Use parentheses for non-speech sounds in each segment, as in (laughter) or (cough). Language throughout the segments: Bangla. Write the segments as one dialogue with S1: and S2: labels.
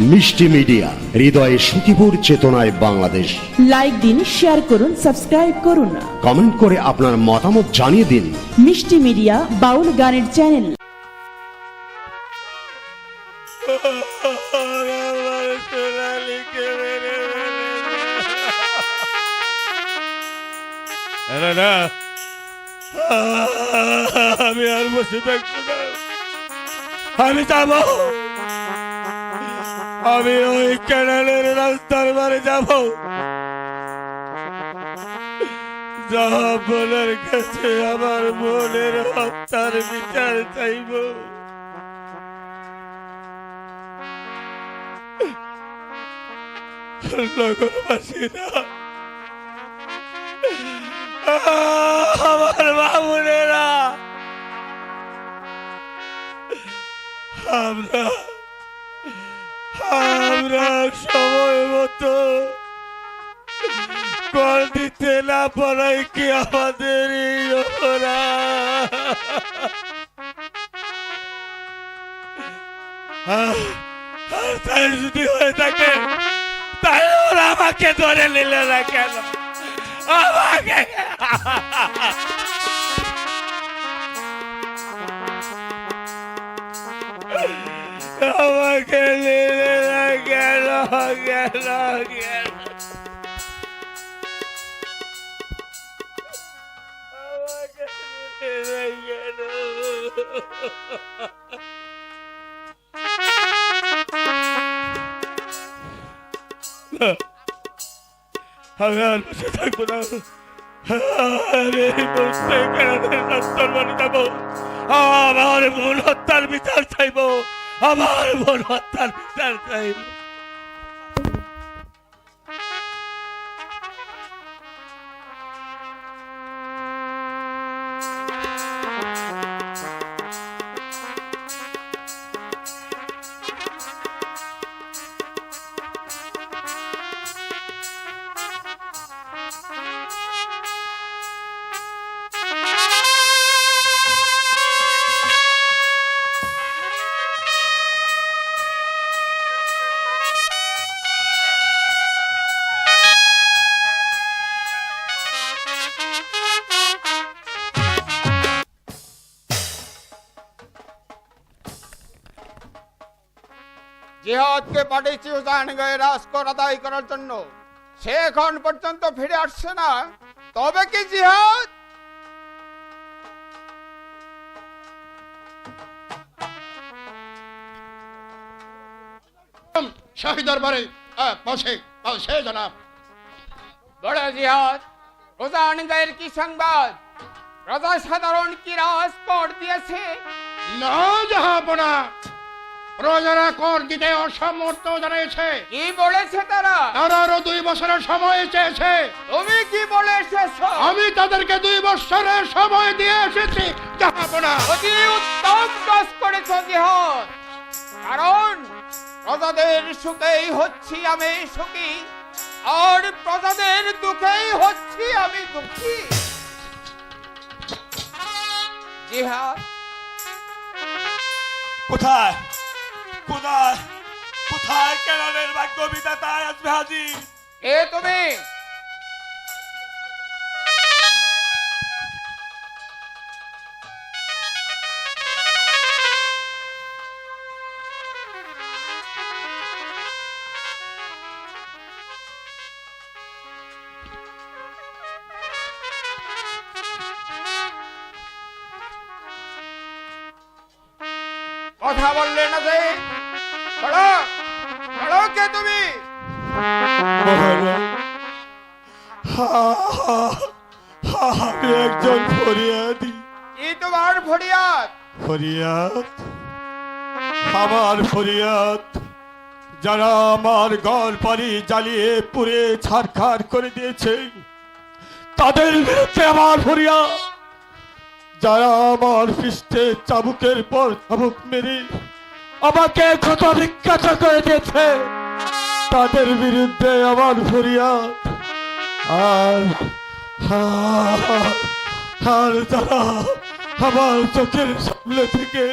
S1: মিষ্টি মিডিয়া হৃদয়ে সুখীপুর চেতনায় বাংলাদেশ।
S2: লাইক দিন শেয়ার করুন সাবস্ক্রাইব করুন।
S1: কমেন্ট করে আপনার মতামত জানিয়ে দিন।
S2: মিষ্টি মিডিয়া বাউল গানের চ্যানেল
S3: আমি আর বসে থাকব না। আমি যাব। আমি ওই ক্যানালের রাস্তার বারে যাব। বোনের কাছে আমার বোনের হত্যার বিচার চাইব। নগরবাসীরা, আমার বাবুনেরা আমরা আমরা সময় মতো কল দিতে না পারাই কি আমাদের তাই যদি হয়ে থাকে, তাই ওরা আমাকে ধরে নিল না কেন? আমাকে আমাকে নিলে না কেন কেন কেন আমি আর বসে থাকব না আমি কেরানের রাস্তার বাড়ি যাব আমার বোন হত্যার বিচার চাইব আমার বোন হত্যার বিচার চাইব
S4: জিহাদকে পাঠিয়েছি উজানগয়ে রাজকর আদায় করার জন্য। সে এখন পর্যন্ত ফিরে আসছে না। তবে কি জিহাদ?
S5: শাহী দরবারে বসে বসে জনাব।
S4: বড় জিহাদ উজানগয়ের কি সংবাদ? প্রজা সাধারণ কি রাজকর দিয়েছে?
S5: না যাহাবনা প্রজারা কর দিতে অসমর্থ জানিয়েছে।
S4: কি বলেছে তারা?
S5: তারা আরও দুই বছরের সময় চেয়েছে।
S4: তুমি কি বলে এসেছ?
S5: আমি তাদেরকে দুই বছরের সময় দিয়ে এসেছি
S4: অতি উত্তম কাজ করেছ জিহাদ। কারণ প্রজাদের সুখেই হচ্ছি আমি সুখী আর প্রজাদের দুঃখেই হচ্ছি আমি দুঃখী। জিহাদ?
S3: কোথায়? কোথায়? কোথায় কেরানের ভাগ্য বিধাতা আসবে হাজি
S4: এ তুমি? কথা বললে না যে? কে তুমি?
S3: আমি একজন ফরিয়াদি।
S4: কি তোমার ফরিয়াদ?
S3: ফরিয়াদ? আমার ফরিয়াদ। যারা আমার ঘর বাড়ি জ্বালিয়ে পুড়ে ছাড়খাড় করে দিয়েছে তাদের বিরুদ্ধে আমার ফরিয়াদ। যারা আমার পৃষ্ঠে চাবুকের পর চাবুক মেরে আমাকে ক্ষত বিখ্যাত করে দিয়েছে। তাদের বিরুদ্ধে আমার ফরিয়াদ। আর আর- যারা আমার চোখের সামনে থেকে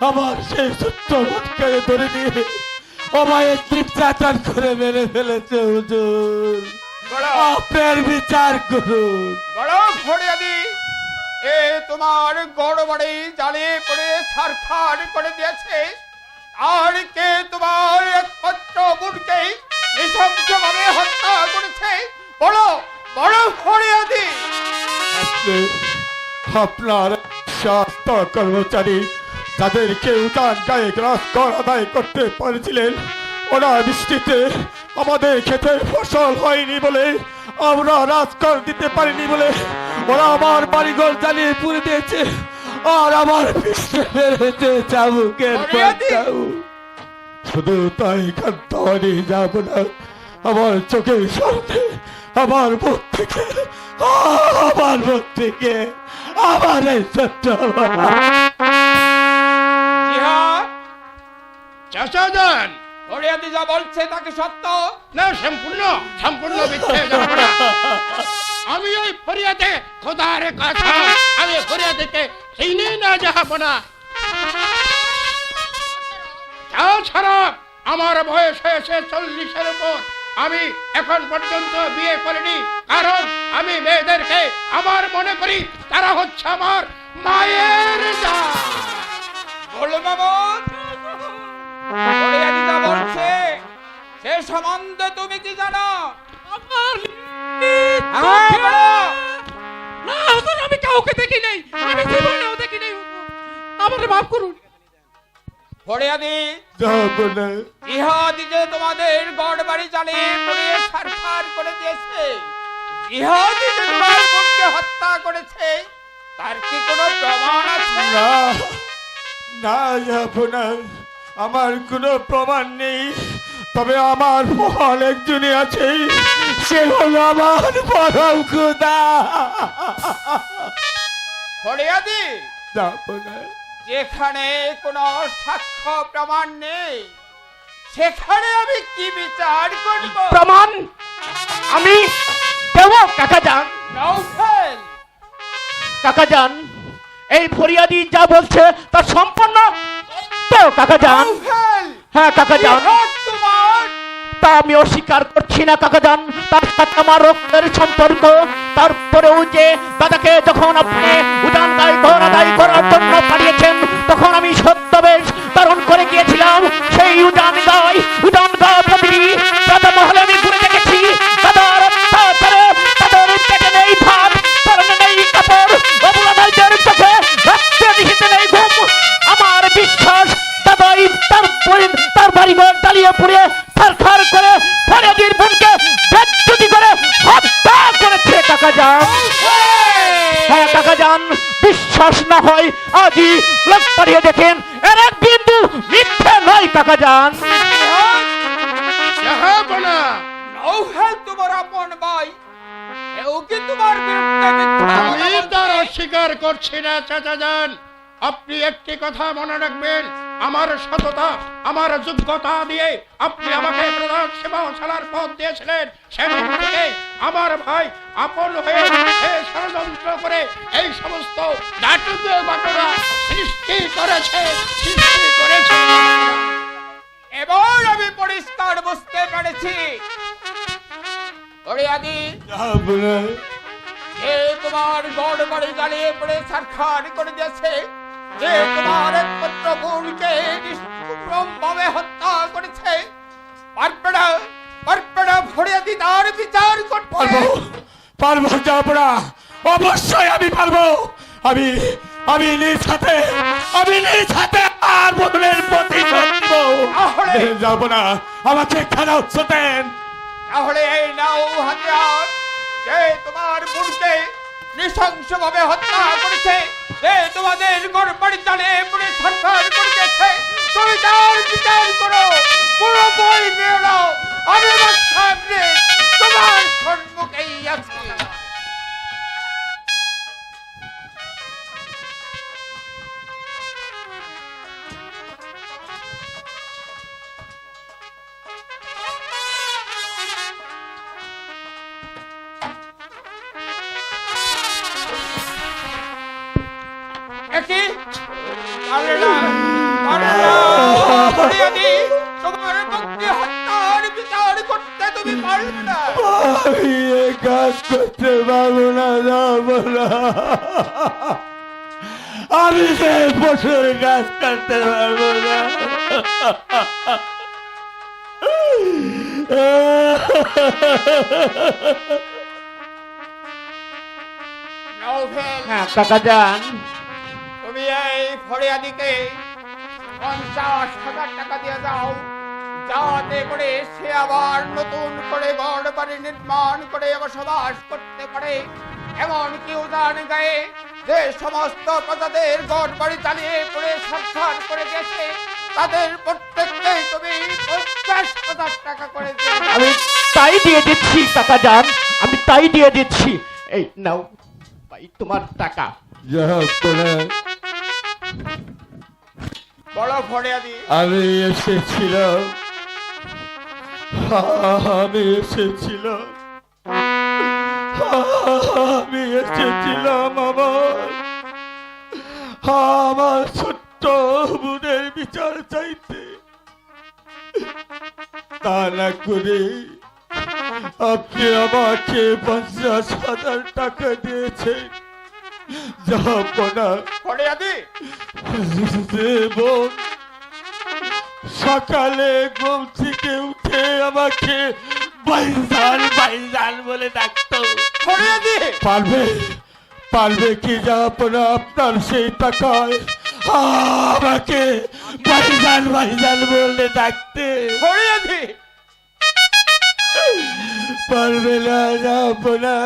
S3: আমার সেই সত্য ভটকায় ধরে নিয়ে ও মায়ের তৃপ্তাচার করে মেরে ফেলেছে হুজুর। আপনার বিচার করুন।
S4: এ তোমার গড় বাড়ি জ্বালিয়ে পড়ে ছারখার করে দিয়েছে। আর কে তোমার একমাত্র বোনকে নৃশংসভাবে হত্যা করেছে? বড় বড় ফরিয়াদি।
S3: আপনি আপনার স্বাস্থ্য কর্মচারী যাদেরকে উঠান গায়ে গ্রাস কর আদায় করতে পারছিলেন, ওরা বৃষ্টিতে আমাদের ক্ষেতের ফসল হয়নি বলে আমরা রাজকর দিতে পারিনি বলে ওরা আমার বাড়িঘর জ্বালিয়ে পুড়ে দিয়েছে। আর আমার পিছনে বেড়েছে চাবুকের। শুধু তাই ক্ষান্ত হয়নি যাব না। আমার চোখের সামনে আমার মুখ থেকে আমার মুখ থেকে আমার এই
S5: যান
S4: ফরিয়াদি যা বলছে তাকে সত্য?
S5: না সম্পূর্ণ সম্পূর্ণ মিথ্যে যাবনা (laughs) আমি ওই ফরিয়াদে খোদার কথা। আমি ফরিয়াদিকে চিনি না যাব না তাছাড়া আমার বয়স হয়েছে চল্লিশের উপর। আমি এখন পর্যন্ত বিয়ে করিনি। কারণ আমি মেয়েদেরকে আমার মনে করি, তারা হচ্ছে আমার মায়ের
S4: সে সম্বন্ধে তুমি কি জানো।
S6: না
S4: বোনকে হত্যা করেছে তার কি কোনো প্রমাণ আছে
S3: না না আমার কোনো প্রমাণ নেই তবে আমার ফল একজনই আছে সে হলো আমার পরম খুদা।
S4: ফরিয়াদি যেখানে কোনো সাক্ষ্য প্রমাণ নেই সেখানে আমি কি বিচার করব?
S6: প্রমাণ আমি দেব কাকা যান। কাকা যান এই ফরিয়াদি যা বলছে তা সম্পূর্ণ তো কাকা যান। হ্যাঁ কাকা যান।
S4: তোমার?
S6: তা আমি অস্বীকার করছি না কাকা যান তার সাথে আমার রক্তের সম্পর্ক। তারপরেও যে দাদাকে যখন আপনি উদান গায়ে ঘর আদায় করার জন্য পাঠিয়েছেন তখন আমি সত্যবেশ ধারণ করে গিয়েছিলাম। সেই উদান গায় উদান গা প্রতিটি দাদা মহলে আমি ঘুরে দেখেছি। দাদার অত্যাচারে তাদের পেটে নেই ভাত নেই কাপড় চোখে রাত্রে নেই ঘুম। আমার বিশ্বাস, দাদাই তার তার বাড়িঘর জ্বালিয়ে পুড়িয়ে থারথার করে ফরিয়াদির বোনকে বেজ্জতি করে হত্যা করেছে কাকা যান হ্যাঁ কাকা যান বিশ্বাস না হয় আজই লোক পাঠিয়ে দেখেন এর এক বিন্দু মিথ্যে নয় কাকা যান
S4: তোমার আপন ভাই।
S5: আমি তার অস্বীকার করছি না চাচা যান আপনি একটি কথা মনে রাখবেন আমার সততা আমার যোগ্যতা দিয়ে আপনি আমাকে প্রধান সেবাশালার পদ দিয়েছিলেন। থেকে আমার ভাই আপন হয়ে ষড়যন্ত্র করে এই সমস্ত নাটকীয় ঘটনা সৃষ্টি করেছে সৃষ্টি করেছে।
S4: এবার আমি পরিষ্কার বুঝতে পেরেছি। তোমার গড় বাড়ি জ্বালিয়ে পড়ে সারখার করে দিয়েছে। যে তোমার একমাত্র বোনকে নিষ্ঠুরম ভাবে হত্যা করেছে পারবে না পারবে না ফরিয়াদি তার বিচার করতে।
S3: পারব পারব যাব না অবশ্যই আমি পারব। আমি আমি নিজ হাতে আমি নিজ হাতে আর বদলের প্রতিশোধ নিব যাব না আমাকে খেলা উৎস দেন
S4: তাহলে এই নাও হাতিয়ার যে তোমার বোনকে নৃশংস ভাবে হত্যা করেছে। যে তোমাদের ঘর বাড়ি তালে পুরে সরকার করেছে তুমি তার বিচার করো। পুরো বই নিয়ে নাও। আমি তোমার
S3: আমি এ কাজ করতে পারব না যাব না। আমি সে পশুর কাজ করতে পারব না।
S4: নৌফেল
S6: হ্যাঁ কাকা যান
S4: তুমি এই ফরিয়াদিকে পঞ্চাশ হাজার টাকা দিয়ে দাও। যাতে করে সে আবার নতুন করে ঘর বাড়ি নির্মাণ করে বসবাস করতে পারে। এমন কি উদাহরণ গায়ে যে সমস্ত প্রজাদের ঘর বাড়ি চালিয়ে পড়ে সংসার করে গেছে তাদের প্রত্যেককেই তুমি পঞ্চাশ হাজার টাকা করে
S6: আমি তাই দিয়ে দিচ্ছি টাকা যান আমি তাই দিয়ে দিচ্ছি। এই নাও ভাই তোমার টাকা।
S4: বড় ফরিয়াদি।
S3: আমি এসেছিলাম। আমি এসেছিলাম। আমি এসেছিলাম আমার আমার ছোট্ট বোনের বিচার চাইতে। তা না করে আপনি আমাকে পঞ্চাশ হাজার টাকা দিয়েছেন। দেবন সকালে ঘুম থেকে উঠে আমাকে বাইজান বাইজান বলে ডাকতো। পারবে? পারবে কি যাপনা আপনার সেই টাকায় আমাকে বাইজান বাইজান বলে ডাকতে। পারবে না যাপনা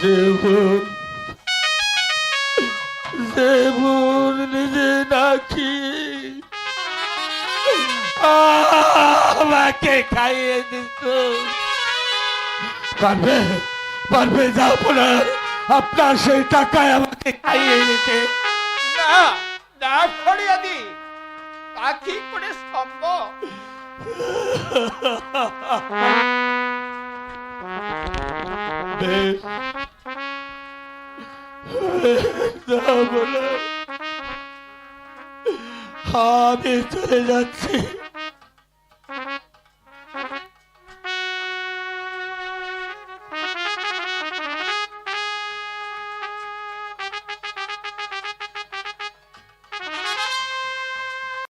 S3: দেবন দেবন নিজে নাকি আমাকে খাইয়ে দিত পারবে? পারবে যাপনা আপনার সেই টাকায় আমাকে খাইয়ে দিতে।
S4: না না ফরিয়াদি তা কি করে সম্ভব?
S3: বেশ। যাবনা আমি চলে যাচ্ছি।